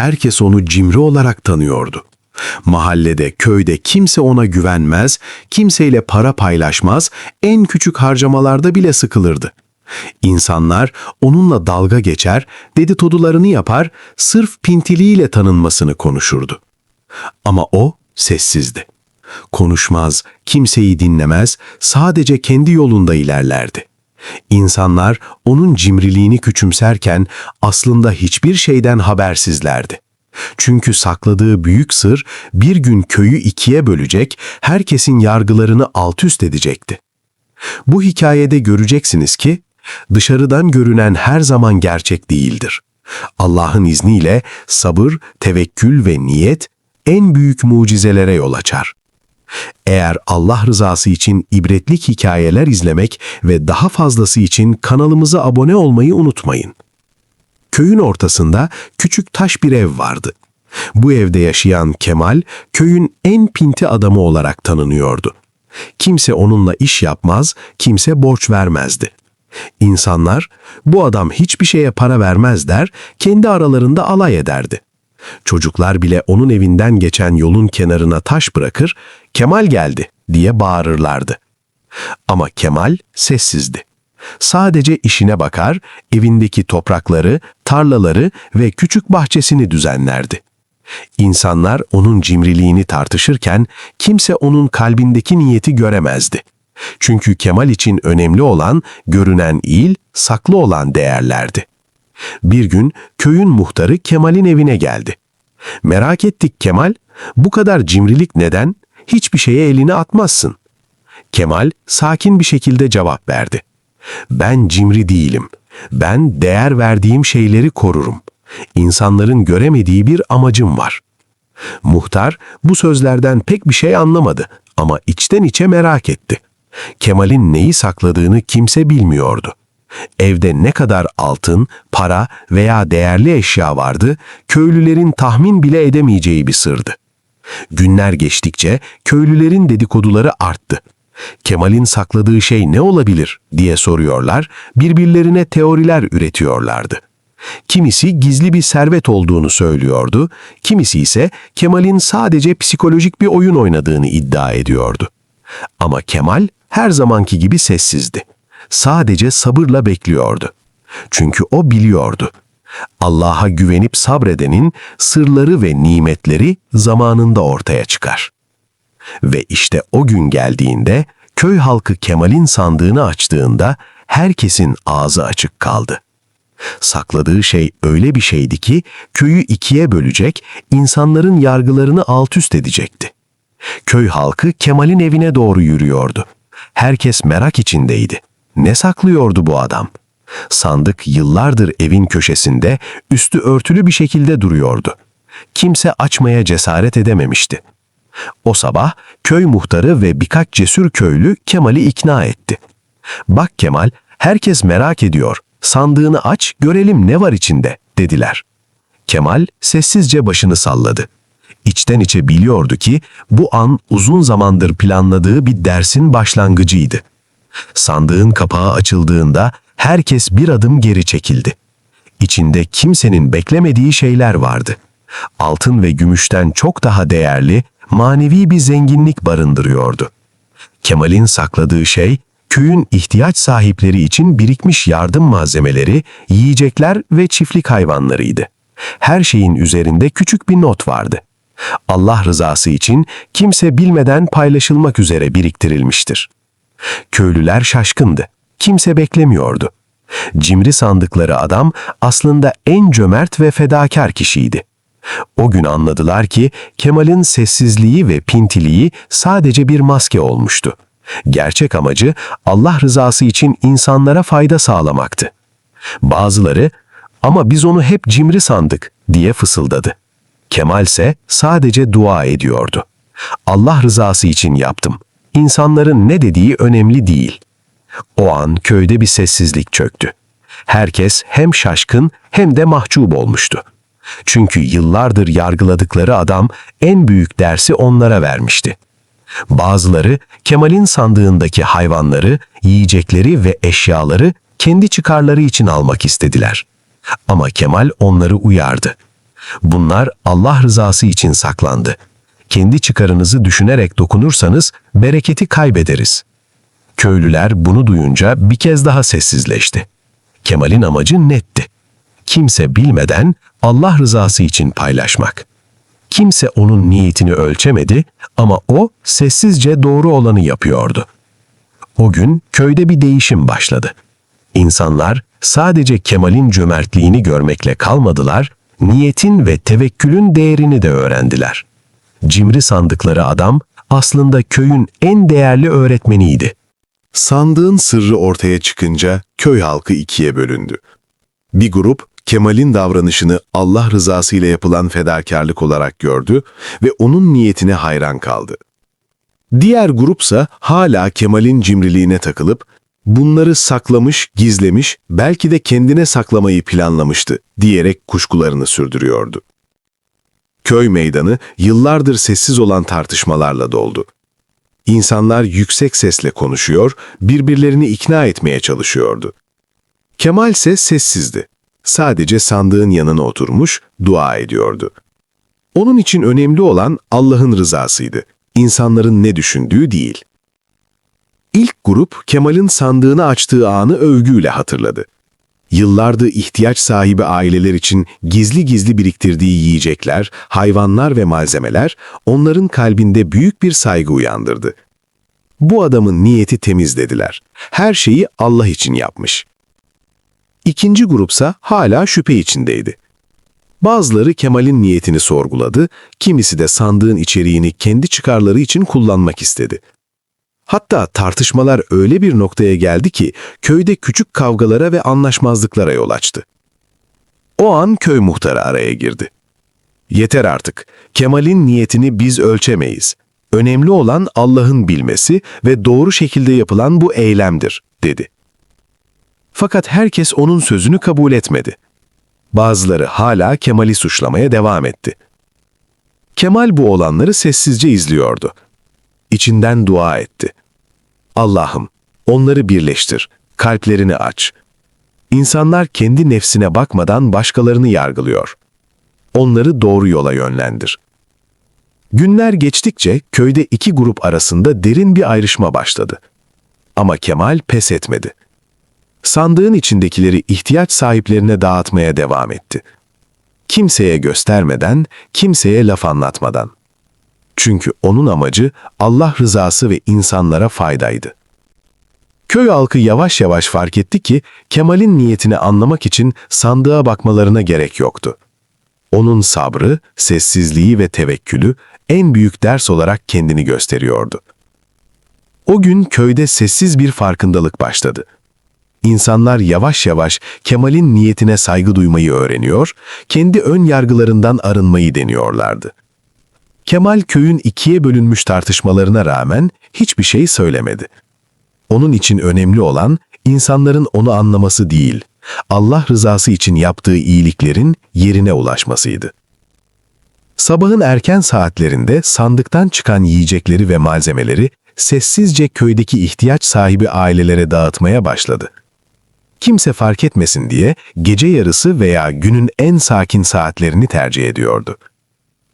Herkes onu cimri olarak tanıyordu. Mahallede, köyde kimse ona güvenmez, kimseyle para paylaşmaz, en küçük harcamalarda bile sıkılırdı. İnsanlar onunla dalga geçer, dedikodularını yapar, sırf pintiliğiyle tanınmasını konuşurdu. Ama o sessizdi. Konuşmaz, kimseyi dinlemez, sadece kendi yolunda ilerlerdi. İnsanlar onun cimriliğini küçümserken aslında hiçbir şeyden habersizlerdi. Çünkü sakladığı büyük sır bir gün köyü ikiye bölecek, herkesin yargılarını alt üst edecekti. Bu hikayede göreceksiniz ki dışarıdan görünen her zaman gerçek değildir. Allah'ın izniyle sabır, tevekkül ve niyet en büyük mucizelere yol açar. Eğer Allah rızası için ibretlik hikayeler izlemek ve daha fazlası için kanalımıza abone olmayı unutmayın. Köyün ortasında küçük taş bir ev vardı. Bu evde yaşayan Kemal, köyün en pinti adamı olarak tanınıyordu. Kimse onunla iş yapmaz, kimse borç vermezdi. İnsanlar, bu adam hiçbir şeye para vermez der, kendi aralarında alay ederdi. Çocuklar bile onun evinden geçen yolun kenarına taş bırakır, Kemal geldi diye bağırırlardı. Ama Kemal sessizdi. Sadece işine bakar, evindeki toprakları, tarlaları ve küçük bahçesini düzenlerdi. İnsanlar onun cimriliğini tartışırken kimse onun kalbindeki niyeti göremezdi. Çünkü Kemal için önemli olan görünen il, saklı olan değerlerdi. Bir gün köyün muhtarı Kemal'in evine geldi. Merak ettik Kemal, bu kadar cimrilik neden? Hiçbir şeye elini atmazsın. Kemal sakin bir şekilde cevap verdi. Ben cimri değilim. Ben değer verdiğim şeyleri korurum. İnsanların göremediği bir amacım var. Muhtar bu sözlerden pek bir şey anlamadı ama içten içe merak etti. Kemal'in neyi sakladığını kimse bilmiyordu. Evde ne kadar altın, para veya değerli eşya vardı, köylülerin tahmin bile edemeyeceği bir sırdı. Günler geçtikçe köylülerin dedikoduları arttı. Kemal'in sakladığı şey ne olabilir diye soruyorlar, birbirlerine teoriler üretiyorlardı. Kimisi gizli bir servet olduğunu söylüyordu, kimisi ise Kemal'in sadece psikolojik bir oyun oynadığını iddia ediyordu. Ama Kemal her zamanki gibi sessizdi. Sadece sabırla bekliyordu. Çünkü o biliyordu. Allah'a güvenip sabredenin sırları ve nimetleri zamanında ortaya çıkar. Ve işte o gün geldiğinde köy halkı Kemal'in sandığını açtığında herkesin ağzı açık kaldı. Sakladığı şey öyle bir şeydi ki köyü ikiye bölecek, insanların yargılarını alt üst edecekti. Köy halkı Kemal'in evine doğru yürüyordu. Herkes merak içindeydi. Ne saklıyordu bu adam? Sandık yıllardır evin köşesinde üstü örtülü bir şekilde duruyordu. Kimse açmaya cesaret edememişti. O sabah köy muhtarı ve birkaç cesur köylü Kemal'i ikna etti. Bak Kemal, herkes merak ediyor. Sandığını aç, görelim ne var içinde, dediler. Kemal sessizce başını salladı. İçten içe biliyordu ki bu an uzun zamandır planladığı bir dersin başlangıcıydı. Sandığın kapağı açıldığında herkes bir adım geri çekildi. İçinde kimsenin beklemediği şeyler vardı. Altın ve gümüşten çok daha değerli, manevi bir zenginlik barındırıyordu. Kemal'in sakladığı şey, köyün ihtiyaç sahipleri için birikmiş yardım malzemeleri, yiyecekler ve çiftlik hayvanlarıydı. Her şeyin üzerinde küçük bir not vardı. Allah rızası için kimse bilmeden paylaşılmak üzere biriktirilmiştir. Köylüler şaşkındı. Kimse beklemiyordu. Cimri sandıkları adam aslında en cömert ve fedakar kişiydi. O gün anladılar ki Kemal'in sessizliği ve pintiliği sadece bir maske olmuştu. Gerçek amacı Allah rızası için insanlara fayda sağlamaktı. Bazıları ama biz onu hep cimri sandık diye fısıldadı. Kemal ise sadece dua ediyordu. Allah rızası için yaptım. İnsanların ne dediği önemli değil. O an köyde bir sessizlik çöktü. Herkes hem şaşkın hem de mahcup olmuştu. Çünkü yıllardır yargıladıkları adam en büyük dersi onlara vermişti. Bazıları Kemal'in sandığındaki hayvanları, yiyecekleri ve eşyaları kendi çıkarları için almak istediler. Ama Kemal onları uyardı. Bunlar Allah rızası için saklandı. Kendi çıkarınızı düşünerek dokunursanız bereketi kaybederiz. Köylüler bunu duyunca bir kez daha sessizleşti. Kemal'in amacı netti. Kimse bilmeden Allah rızası için paylaşmak. Kimse onun niyetini ölçemedi ama o sessizce doğru olanı yapıyordu. O gün köyde bir değişim başladı. İnsanlar sadece Kemal'in cömertliğini görmekle kalmadılar, niyetin ve tevekkülün değerini de öğrendiler. Cimri sandıkları adam aslında köyün en değerli öğretmeniydi. Sandığın sırrı ortaya çıkınca köy halkı ikiye bölündü. Bir grup Kemal'in davranışını Allah rızası ile yapılan fedakarlık olarak gördü ve onun niyetine hayran kaldı. Diğer grupsa hala Kemal'in cimriliğine takılıp bunları saklamış, gizlemiş, belki de kendine saklamayı planlamıştı diyerek kuşkularını sürdürüyordu. Köy meydanı yıllardır sessiz olan tartışmalarla doldu. İnsanlar yüksek sesle konuşuyor, birbirlerini ikna etmeye çalışıyordu. Kemal ise sessizdi. Sadece sandığın yanına oturmuş, dua ediyordu. Onun için önemli olan Allah'ın rızasıydı. İnsanların ne düşündüğü değil. İlk grup Kemal'in sandığını açtığı anı övgüyle hatırladı. Yıllardır ihtiyaç sahibi aileler için gizli gizli biriktirdiği yiyecekler, hayvanlar ve malzemeler onların kalbinde büyük bir saygı uyandırdı. Bu adamın niyeti temiz dediler. Her şeyi Allah için yapmış. İkinci grupsa hala şüphe içindeydi. Bazıları Kemal'in niyetini sorguladı, kimisi de sandığın içeriğini kendi çıkarları için kullanmak istedi. Hatta tartışmalar öyle bir noktaya geldi ki köyde küçük kavgalara ve anlaşmazlıklara yol açtı. O an köy muhtarı araya girdi. Yeter artık. Kemal'in niyetini biz ölçemeyiz. Önemli olan Allah'ın bilmesi ve doğru şekilde yapılan bu eylemdir, dedi. Fakat herkes onun sözünü kabul etmedi. Bazıları hala Kemal'i suçlamaya devam etti. Kemal bu olanları sessizce izliyordu. İçinden dua etti. Allah'ım, onları birleştir, kalplerini aç. İnsanlar kendi nefsine bakmadan başkalarını yargılıyor. Onları doğru yola yönlendir. Günler geçtikçe köyde iki grup arasında derin bir ayrışma başladı. Ama Kemal pes etmedi. Sandığın içindekileri ihtiyaç sahiplerine dağıtmaya devam etti. Kimseye göstermeden, kimseye laf anlatmadan. Çünkü onun amacı Allah rızası ve insanlara faydaydı. Köy halkı yavaş yavaş fark etti ki Kemal'in niyetini anlamak için sandığa bakmalarına gerek yoktu. Onun sabrı, sessizliği ve tevekkülü en büyük ders olarak kendini gösteriyordu. O gün köyde sessiz bir farkındalık başladı. İnsanlar yavaş yavaş Kemal'in niyetine saygı duymayı öğreniyor, kendi ön yargılarından arınmayı deniyorlardı. Kemal köyün ikiye bölünmüş tartışmalarına rağmen hiçbir şey söylemedi. Onun için önemli olan insanların onu anlaması değil, Allah rızası için yaptığı iyiliklerin yerine ulaşmasıydı. Sabahın erken saatlerinde sandıktan çıkan yiyecekleri ve malzemeleri sessizce köydeki ihtiyaç sahibi ailelere dağıtmaya başladı. Kimse fark etmesin diye gece yarısı veya günün en sakin saatlerini tercih ediyordu.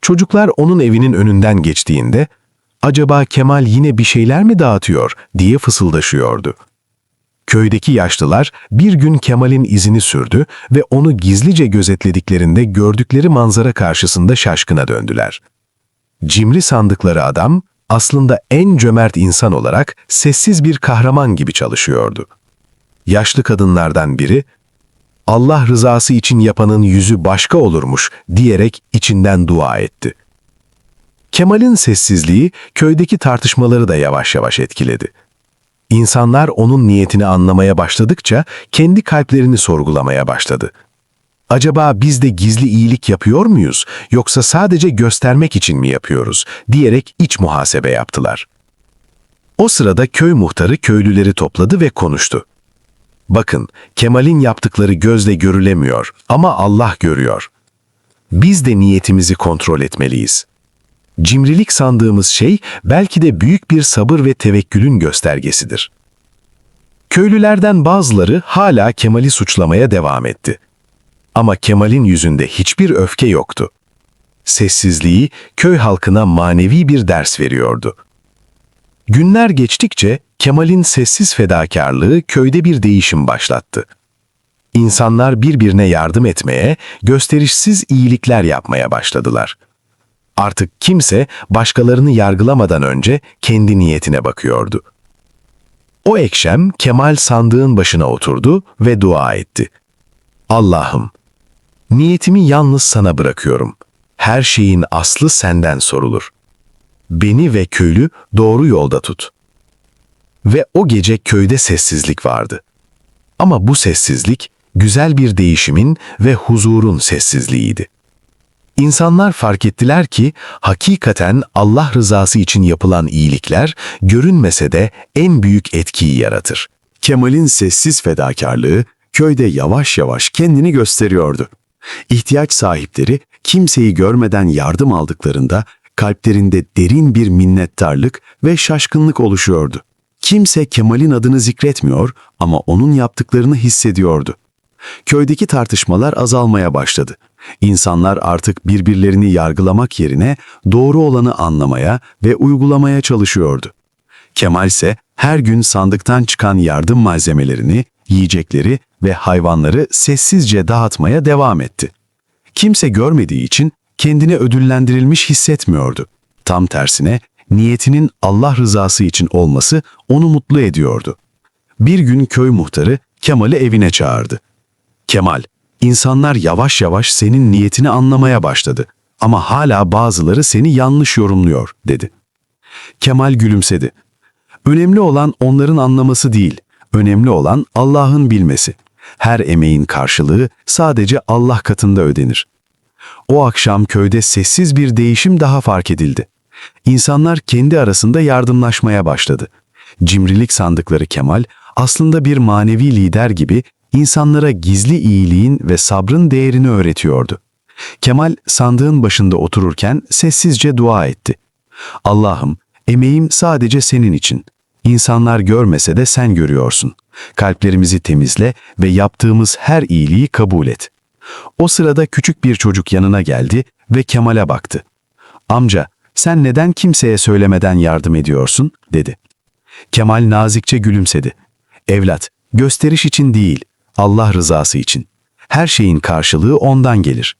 Çocuklar onun evinin önünden geçtiğinde, acaba Kemal yine bir şeyler mi dağıtıyor diye fısıldaşıyordu. Köydeki yaşlılar bir gün Kemal'in izini sürdü ve onu gizlice gözetlediklerinde gördükleri manzara karşısında şaşkına döndüler. Cimri sandıkları adam aslında en cömert insan olarak sessiz bir kahraman gibi çalışıyordu. Yaşlı kadınlardan biri, Allah rızası için yapanın yüzü başka olurmuş diyerek içinden dua etti. Kemal'in sessizliği köydeki tartışmaları da yavaş yavaş etkiledi. İnsanlar onun niyetini anlamaya başladıkça kendi kalplerini sorgulamaya başladı. Acaba biz de gizli iyilik yapıyor muyuz yoksa sadece göstermek için mi yapıyoruz diyerek iç muhasebe yaptılar. O sırada köy muhtarı köylüleri topladı ve konuştu. Bakın, Kemal'in yaptıkları gözle görülemiyor ama Allah görüyor. Biz de niyetimizi kontrol etmeliyiz. Cimrilik sandığımız şey belki de büyük bir sabır ve tevekkülün göstergesidir. Köylülerden bazıları hala Kemal'i suçlamaya devam etti. Ama Kemal'in yüzünde hiçbir öfke yoktu. sessizliği köy halkına manevi bir ders veriyordu. Günler geçtikçe Kemal'in sessiz fedakarlığı köyde bir değişim başlattı. İnsanlar birbirine yardım etmeye, gösterişsiz iyilikler yapmaya başladılar. Artık kimse başkalarını yargılamadan önce kendi niyetine bakıyordu. O ekşem Kemal sandığın başına oturdu ve dua etti. Allah'ım, niyetimi yalnız sana bırakıyorum. Her şeyin aslı senden sorulur. Beni ve köylü doğru yolda tut. Ve o gece köyde sessizlik vardı. Ama bu sessizlik güzel bir değişimin ve huzurun sessizliğiydi. İnsanlar fark ettiler ki hakikaten Allah rızası için yapılan iyilikler görünmese de en büyük etkiyi yaratır. Kemal'in sessiz fedakarlığı köyde yavaş yavaş kendini gösteriyordu. İhtiyaç sahipleri kimseyi görmeden yardım aldıklarında kalplerinde derin bir minnettarlık ve şaşkınlık oluşuyordu. Kimse Kemal'in adını zikretmiyor ama onun yaptıklarını hissediyordu. Köydeki tartışmalar azalmaya başladı. İnsanlar artık birbirlerini yargılamak yerine doğru olanı anlamaya ve uygulamaya çalışıyordu. Kemal ise her gün sandıktan çıkan yardım malzemelerini, yiyecekleri ve hayvanları sessizce dağıtmaya devam etti. Kimse görmediği için kendini ödüllendirilmiş hissetmiyordu. Tam tersine niyetinin Allah rızası için olması onu mutlu ediyordu. Bir gün köy muhtarı Kemal'i evine çağırdı. Kemal, insanlar yavaş yavaş senin niyetini anlamaya başladı ama hala bazıları seni yanlış yorumluyor, dedi. Kemal gülümsedi. Önemli olan onların anlaması değil, önemli olan Allah'ın bilmesi. Her emeğin karşılığı sadece Allah katında ödenir. O akşam köyde sessiz bir değişim daha fark edildi. İnsanlar kendi arasında yardımlaşmaya başladı. Cimrilik sandıkları Kemal aslında bir manevi lider gibi insanlara gizli iyiliğin ve sabrın değerini öğretiyordu. Kemal sandığın başında otururken sessizce dua etti. Allah'ım, emeğim sadece senin için. İnsanlar görmese de sen görüyorsun. Kalplerimizi temizle ve yaptığımız her iyiliği kabul et. O sırada küçük bir çocuk yanına geldi ve Kemal'e baktı. Amca, sen neden kimseye söylemeden yardım ediyorsun? dedi. Kemal nazikçe gülümsedi. Evlat, gösteriş için değil, Allah rızası için. Her şeyin karşılığı ondan gelir.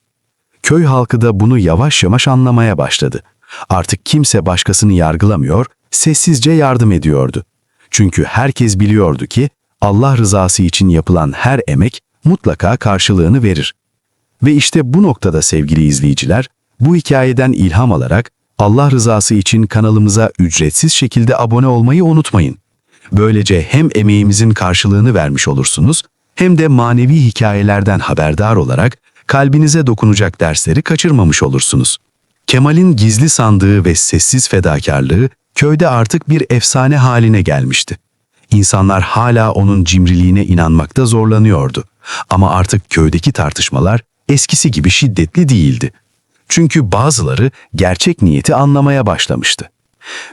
Köy halkı da bunu yavaş yavaş anlamaya başladı. Artık kimse başkasını yargılamıyor, sessizce yardım ediyordu. Çünkü herkes biliyordu ki Allah rızası için yapılan her emek mutlaka karşılığını verir. Ve işte bu noktada sevgili izleyiciler, bu hikayeden ilham alarak Allah rızası için kanalımıza ücretsiz şekilde abone olmayı unutmayın. Böylece hem emeğimizin karşılığını vermiş olursunuz, hem de manevi hikayelerden haberdar olarak kalbinize dokunacak dersleri kaçırmamış olursunuz. Kemal'in gizli sandığı ve sessiz fedakarlığı köyde artık bir efsane haline gelmişti. İnsanlar hala onun cimriliğine inanmakta zorlanıyordu. Ama artık köydeki tartışmalar eskisi gibi şiddetli değildi. Çünkü bazıları gerçek niyeti anlamaya başlamıştı.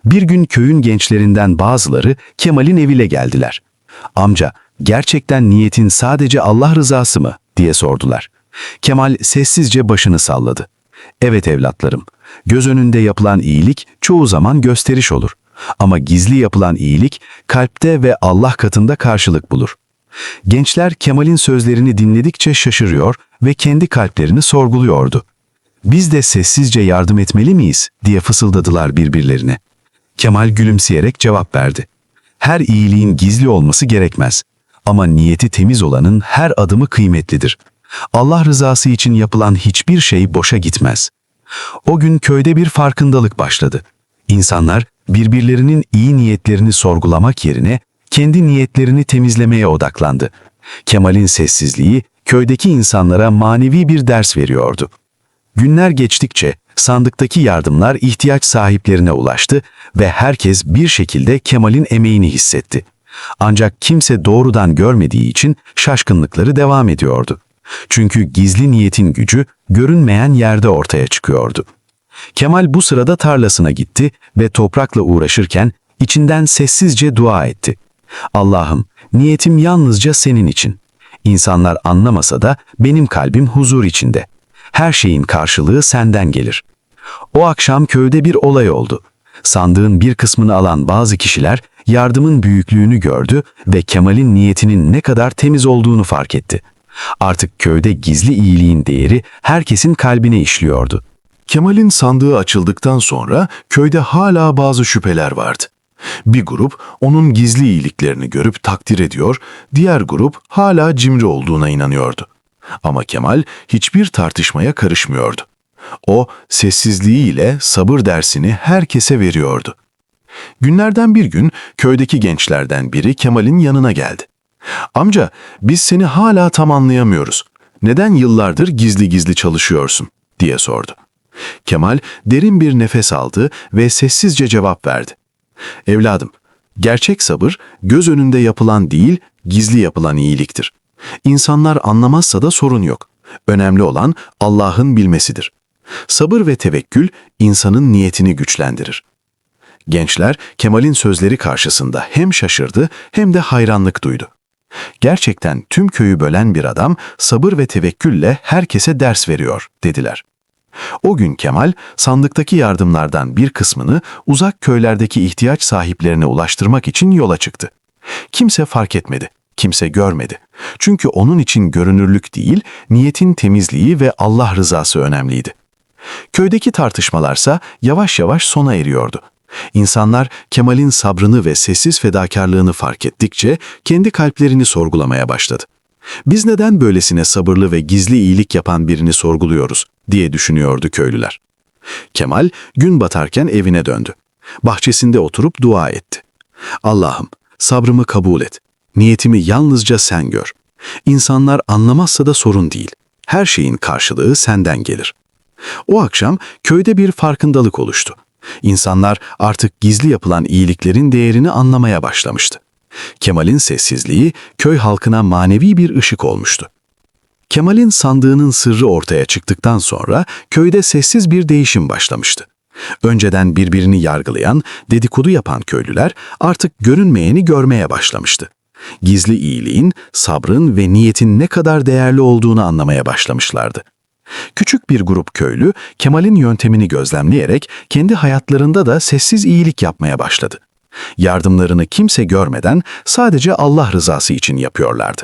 Bir gün köyün gençlerinden bazıları Kemal'in evine geldiler. Amca, gerçekten niyetin sadece Allah rızası mı? diye sordular. Kemal sessizce başını salladı. Evet evlatlarım, göz önünde yapılan iyilik çoğu zaman gösteriş olur. Ama gizli yapılan iyilik kalpte ve Allah katında karşılık bulur. Gençler Kemal'in sözlerini dinledikçe şaşırıyor ve kendi kalplerini sorguluyordu. Biz de sessizce yardım etmeli miyiz diye fısıldadılar birbirlerine. Kemal gülümseyerek cevap verdi. Her iyiliğin gizli olması gerekmez. Ama niyeti temiz olanın her adımı kıymetlidir. Allah rızası için yapılan hiçbir şey boşa gitmez. O gün köyde bir farkındalık başladı. İnsanlar birbirlerinin iyi niyetlerini sorgulamak yerine kendi niyetlerini temizlemeye odaklandı. Kemal'in sessizliği köydeki insanlara manevi bir ders veriyordu. Günler geçtikçe sandıktaki yardımlar ihtiyaç sahiplerine ulaştı ve herkes bir şekilde Kemal'in emeğini hissetti. Ancak kimse doğrudan görmediği için şaşkınlıkları devam ediyordu. Çünkü gizli niyetin gücü görünmeyen yerde ortaya çıkıyordu. Kemal bu sırada tarlasına gitti ve toprakla uğraşırken içinden sessizce dua etti. Allah'ım, niyetim yalnızca senin için. İnsanlar anlamasa da benim kalbim huzur içinde. Her şeyin karşılığı senden gelir. O akşam köyde bir olay oldu. Sandığın bir kısmını alan bazı kişiler yardımın büyüklüğünü gördü ve Kemal'in niyetinin ne kadar temiz olduğunu fark etti. Artık köyde gizli iyiliğin değeri herkesin kalbine işliyordu. Kemal'in sandığı açıldıktan sonra köyde hala bazı şüpheler vardı. Bir grup onun gizli iyiliklerini görüp takdir ediyor, diğer grup hala cimri olduğuna inanıyordu. Ama Kemal hiçbir tartışmaya karışmıyordu. O sessizliğiyle sabır dersini herkese veriyordu. Günlerden bir gün köydeki gençlerden biri Kemal'in yanına geldi. Amca, biz seni hala tam anlayamıyoruz. Neden yıllardır gizli gizli çalışıyorsun? diye sordu. Kemal derin bir nefes aldı ve sessizce cevap verdi. Evladım, gerçek sabır göz önünde yapılan değil, gizli yapılan iyiliktir. İnsanlar anlamazsa da sorun yok. Önemli olan Allah'ın bilmesidir. Sabır ve tevekkül insanın niyetini güçlendirir. Gençler Kemal'in sözleri karşısında hem şaşırdı hem de hayranlık duydu. Gerçekten tüm köyü bölen bir adam sabır ve tevekkülle herkese ders veriyor dediler. O gün Kemal sandıktaki yardımlardan bir kısmını uzak köylerdeki ihtiyaç sahiplerine ulaştırmak için yola çıktı. Kimse fark etmedi, kimse görmedi. Çünkü onun için görünürlük değil, niyetin temizliği ve Allah rızası önemliydi. Köydeki tartışmalarsa yavaş yavaş sona eriyordu. İnsanlar Kemal'in sabrını ve sessiz fedakarlığını fark ettikçe kendi kalplerini sorgulamaya başladı. Biz neden böylesine sabırlı ve gizli iyilik yapan birini sorguluyoruz diye düşünüyordu köylüler. Kemal gün batarken evine döndü. Bahçesinde oturup dua etti. Allah'ım sabrımı kabul et. Niyetimi yalnızca sen gör. İnsanlar anlamazsa da sorun değil. Her şeyin karşılığı senden gelir. O akşam köyde bir farkındalık oluştu. İnsanlar artık gizli yapılan iyiliklerin değerini anlamaya başlamıştı. Kemal'in sessizliği köy halkına manevi bir ışık olmuştu. Kemal'in sandığının sırrı ortaya çıktıktan sonra köyde sessiz bir değişim başlamıştı. Önceden birbirini yargılayan, dedikodu yapan köylüler artık görünmeyeni görmeye başlamıştı. Gizli iyiliğin, sabrın ve niyetin ne kadar değerli olduğunu anlamaya başlamışlardı. Küçük bir grup köylü Kemal'in yöntemini gözlemleyerek kendi hayatlarında da sessiz iyilik yapmaya başladı. Yardımlarını kimse görmeden sadece Allah rızası için yapıyorlardı.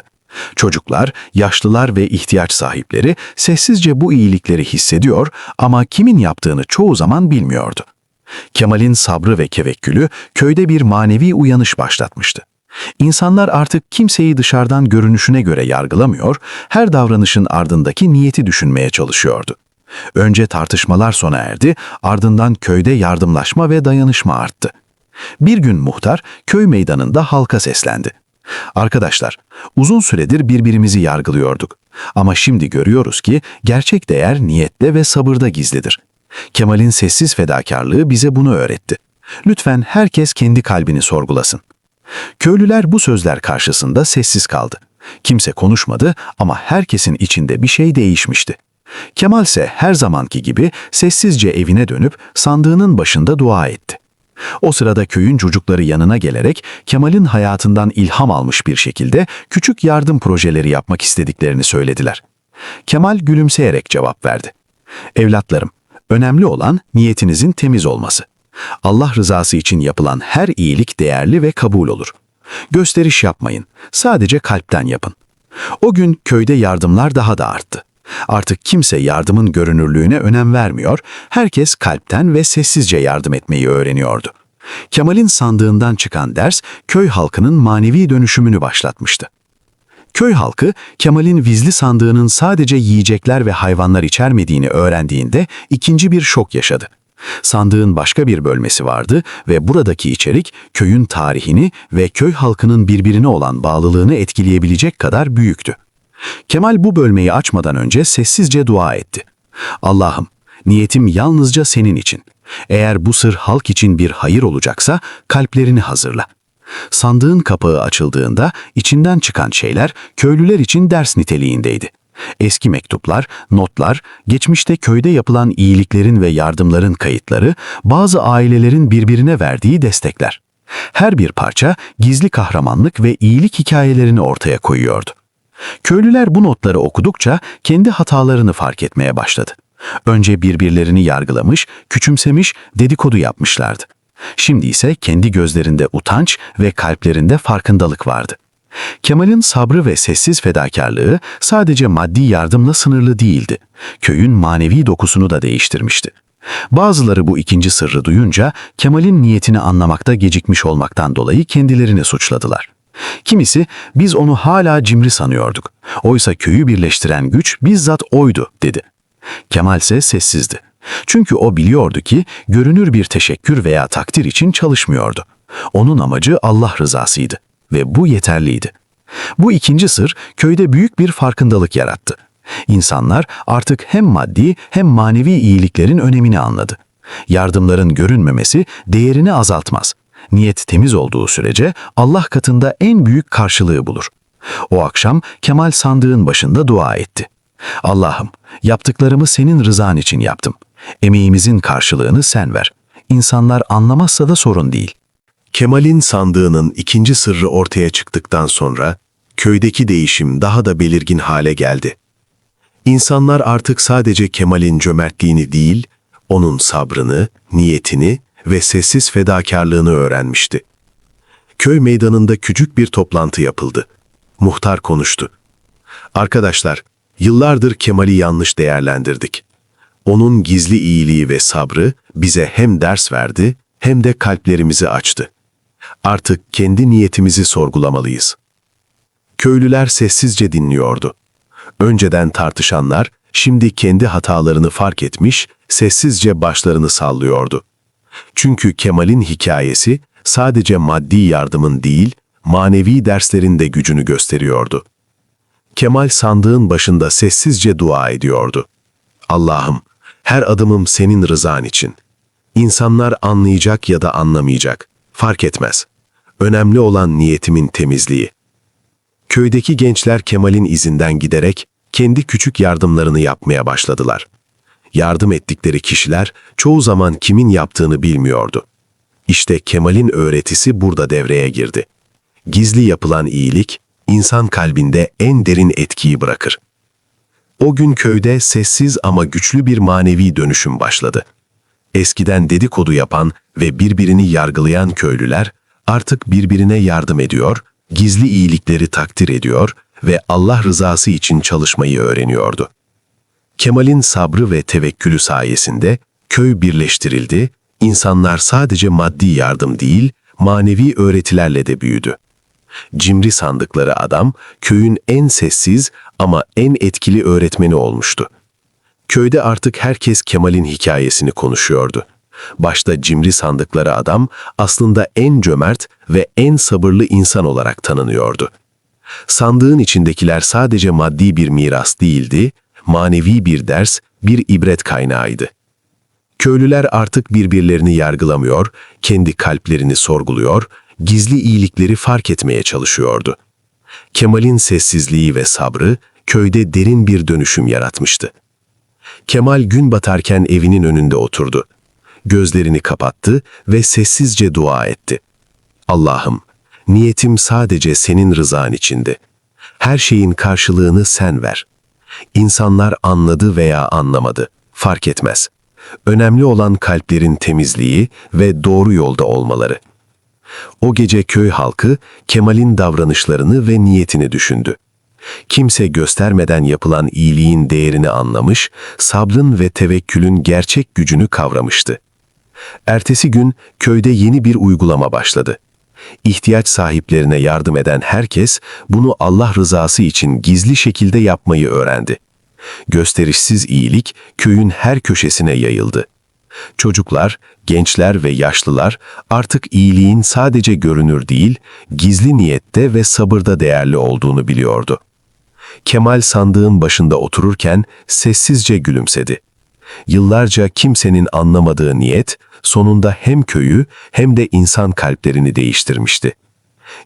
Çocuklar, yaşlılar ve ihtiyaç sahipleri sessizce bu iyilikleri hissediyor ama kimin yaptığını çoğu zaman bilmiyordu. Kemal'in sabrı ve tevekkülü köyde bir manevi uyanış başlatmıştı. İnsanlar artık kimseyi dışarıdan görünüşüne göre yargılamıyor, her davranışın ardındaki niyeti düşünmeye çalışıyordu. Önce tartışmalar sona erdi, ardından köyde yardımlaşma ve dayanışma arttı. Bir gün muhtar köy meydanında halka seslendi. Arkadaşlar, uzun süredir birbirimizi yargılıyorduk. Ama şimdi görüyoruz ki gerçek değer niyette ve sabırda gizlidir. Kemal'in sessiz fedakarlığı bize bunu öğretti. Lütfen herkes kendi kalbini sorgulasın. Köylüler bu sözler karşısında sessiz kaldı. Kimse konuşmadı ama herkesin içinde bir şey değişmişti. Kemal ise her zamanki gibi sessizce evine dönüp sandığının başında dua etti. O sırada köyün çocukları yanına gelerek Kemal'in hayatından ilham almış bir şekilde küçük yardım projeleri yapmak istediklerini söylediler. Kemal gülümseyerek cevap verdi. Evlatlarım, önemli olan niyetinizin temiz olması. Allah rızası için yapılan her iyilik değerli ve kabul olur. Gösteriş yapmayın, sadece kalpten yapın. O gün köyde yardımlar daha da arttı. Artık kimse yardımın görünürlüğüne önem vermiyor, herkes kalpten ve sessizce yardım etmeyi öğreniyordu. Kemal'in sandığından çıkan ders köy halkının manevi dönüşümünü başlatmıştı. Köy halkı Kemal'in vizli sandığının sadece yiyecekler ve hayvanlar içermediğini öğrendiğinde ikinci bir şok yaşadı. Sandığın başka bir bölmesi vardı ve buradaki içerik köyün tarihini ve köy halkının birbirine olan bağlılığını etkileyebilecek kadar büyüktü. Kemal bu bölmeyi açmadan önce sessizce dua etti. Allah'ım, niyetim yalnızca senin için. Eğer bu sır halk için bir hayır olacaksa kalplerini hazırla. Sandığın kapağı açıldığında içinden çıkan şeyler köylüler için ders niteliğindeydi. Eski mektuplar, notlar, geçmişte köyde yapılan iyiliklerin ve yardımların kayıtları, bazı ailelerin birbirine verdiği destekler. Her bir parça gizli kahramanlık ve iyilik hikayelerini ortaya koyuyordu. Köylüler bu notları okudukça kendi hatalarını fark etmeye başladı. Önce birbirlerini yargılamış, küçümsemiş, dedikodu yapmışlardı. Şimdi ise kendi gözlerinde utanç ve kalplerinde farkındalık vardı. Kemal'in sabrı ve sessiz fedakarlığı sadece maddi yardımla sınırlı değildi. Köyün manevi dokusunu da değiştirmişti. Bazıları bu ikinci sırrı duyunca Kemal'in niyetini anlamakta gecikmiş olmaktan dolayı kendilerini suçladılar. Kimisi biz onu hala cimri sanıyorduk. Oysa köyü birleştiren güç bizzat oydu dedi. Kemal ise sessizdi. Çünkü o biliyordu ki görünür bir teşekkür veya takdir için çalışmıyordu. Onun amacı Allah rızasıydı ve bu yeterliydi. Bu ikinci sır köyde büyük bir farkındalık yarattı. İnsanlar artık hem maddi hem manevi iyiliklerin önemini anladı. Yardımların görünmemesi değerini azaltmaz. Niyet temiz olduğu sürece Allah katında en büyük karşılığı bulur. O akşam Kemal sandığın başında dua etti. Allah'ım, yaptıklarımı senin rızan için yaptım. Emeğimizin karşılığını sen ver. İnsanlar anlamazsa da sorun değil. Kemal'in sandığının ikinci sırrı ortaya çıktıktan sonra köydeki değişim daha da belirgin hale geldi. İnsanlar artık sadece Kemal'in cömertliğini değil, onun sabrını, niyetini ve sessiz fedakarlığını öğrenmişti. Köy meydanında küçük bir toplantı yapıldı. Muhtar konuştu. Arkadaşlar, yıllardır Kemal'i yanlış değerlendirdik. Onun gizli iyiliği ve sabrı bize hem ders verdi hem de kalplerimizi açtı. Artık kendi niyetimizi sorgulamalıyız. Köylüler sessizce dinliyordu. Önceden tartışanlar şimdi kendi hatalarını fark etmiş, sessizce başlarını sallıyordu. Çünkü Kemal'in hikayesi sadece maddi yardımın değil, manevi derslerin de gücünü gösteriyordu. Kemal sandığın başında sessizce dua ediyordu. Allah'ım, her adımım senin rızan için. İnsanlar anlayacak ya da anlamayacak, fark etmez. Önemli olan niyetimin temizliği. Köydeki gençler Kemal'in izinden giderek kendi küçük yardımlarını yapmaya başladılar. Yardım ettikleri kişiler çoğu zaman kimin yaptığını bilmiyordu. İşte Kemal'in öğretisi burada devreye girdi. Gizli yapılan iyilik, insan kalbinde en derin etkiyi bırakır. O gün köyde sessiz ama güçlü bir manevi dönüşüm başladı. Eskiden dedikodu yapan ve birbirini yargılayan köylüler artık birbirine yardım ediyor, gizli iyilikleri takdir ediyor ve Allah rızası için çalışmayı öğreniyordu. Kemal'in sabrı ve tevekkülü sayesinde köy birleştirildi, insanlar sadece maddi yardım değil, manevi öğretilerle de büyüdü. Cimri sandıkları adam, köyün en sessiz ama en etkili öğretmeni olmuştu. Köyde artık herkes Kemal'in hikayesini konuşuyordu. Başta cimri sandıkları adam aslında en cömert ve en sabırlı insan olarak tanınıyordu. Sandığın içindekiler sadece maddi bir miras değildi, manevi bir ders, bir ibret kaynağıydı. Köylüler artık birbirlerini yargılamıyor, kendi kalplerini sorguluyor, gizli iyilikleri fark etmeye çalışıyordu. Kemal'in sessizliği ve sabrı köyde derin bir dönüşüm yaratmıştı. Kemal gün batarken evinin önünde oturdu. Gözlerini kapattı ve sessizce dua etti. Allah'ım, niyetim sadece senin rızan içindi. Her şeyin karşılığını sen ver. İnsanlar anladı veya anlamadı, fark etmez. Önemli olan kalplerin temizliği ve doğru yolda olmaları. O gece köy halkı Kemal'in davranışlarını ve niyetini düşündü. Kimse göstermeden yapılan iyiliğin değerini anlamış, sabrın ve tevekkülün gerçek gücünü kavramıştı. Ertesi gün köyde yeni bir uygulama başladı. İhtiyaç sahiplerine yardım eden herkes bunu Allah rızası için gizli şekilde yapmayı öğrendi. Gösterişsiz iyilik köyün her köşesine yayıldı. Çocuklar, gençler ve yaşlılar artık iyiliğin sadece görünür değil, gizli niyette ve sabırda değerli olduğunu biliyordu. Kemal sandığın başında otururken sessizce gülümsedi. Yıllarca kimsenin anlamadığı niyet sonunda hem köyü hem de insan kalplerini değiştirmişti.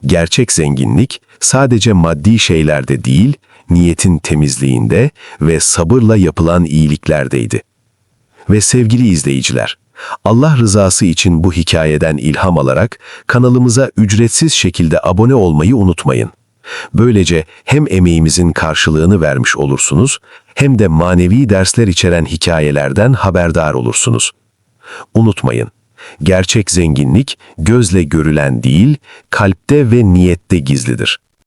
Gerçek zenginlik sadece maddi şeylerde değil, niyetin temizliğinde ve sabırla yapılan iyiliklerdeydi. Ve sevgili izleyiciler, Allah rızası için bu hikayeden ilham alarak kanalımıza ücretsiz şekilde abone olmayı unutmayın. Böylece hem emeğimizin karşılığını vermiş olursunuz, hem de manevi dersler içeren hikayelerden haberdar olursunuz. Unutmayın, gerçek zenginlik gözle görülen değil, kalpte ve niyette gizlidir.